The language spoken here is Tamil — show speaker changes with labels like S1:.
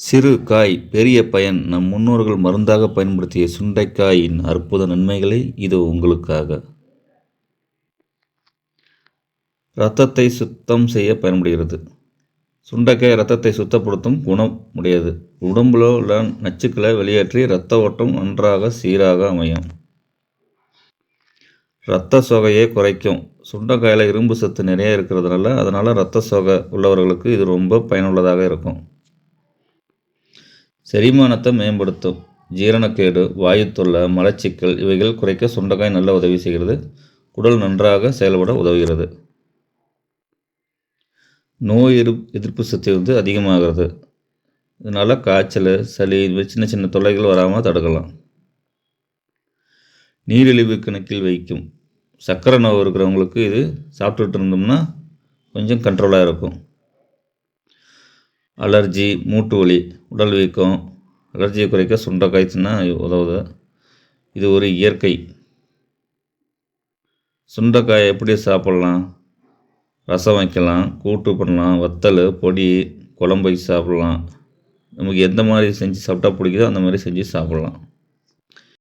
S1: சிறு காய் பெரிய பயன் நம் முன்னோர்கள் மருந்தாக பயன்படுத்திய சுண்டைக்காயின் அற்புத நன்மைகளை இது உங்களுக்காக. இரத்தத்தை சுத்தம் செய்ய பயன்படுகிறது. சுண்டைக்காய் இரத்தத்தை சுத்தப்படுத்தும் குணம் உடையது. உடம்புல உள்ள நச்சுக்களை வெளியேற்றி இரத்த ஓட்டம் நன்றாக சீராக அமையும். இரத்த சோகையை குறைக்கும். சுண்டைக்காயில் இரும்பு சத்து நிறைய இருக்கிறதுனால அதனால் இரத்த சோகை உள்ளவர்களுக்கு இது ரொம்ப பயனுள்ளதாக இருக்கும். செரிமானத்தை மேம்படுத்தும். ஜீரணக்கேடு வாயு மலச்சிக்கல் இவைகள் குறைக்க சுண்டைக்காய் நல்ல உதவி செய்கிறது. குடல் நன்றாக செயல்பட உதவுகிறது. நோய் எதிர்ப்பு எதிர்ப்பு சக்தி வந்து அதிகமாகிறது. இதனால் காய்ச்சல் சளி இது சின்ன சின்ன தொல்லைகள் வராமல் தடுக்கலாம். நீரிழிவு கணக்கில் வைக்கும். சர்க்கரை நோய் இருக்கிறவங்களுக்கு இது சாப்பிட்டுட்டு இருந்தோம்னா கொஞ்சம் கண்ட்ரோலாக இருக்கும். அலர்ஜி மூட்டு வலி உடல் வீக்கம் அலர்ஜியை குறைக்க சுண்டைக்காய் தின்னா உதவுது. இது ஒரு இயற்கை. சுண்டைக்காயை எப்படி சாப்பிட்லாம்? ரசம் வைக்கலாம் கூட்டு பண்ணலாம் வத்தல் பொடி குழம்பு வச்சு சாப்பிட்லாம். நமக்கு எந்த மாதிரி செஞ்சு சாப்பிட்டா பிடிக்குதோ அந்த மாதிரி செஞ்சு சாப்பிட்லாம்.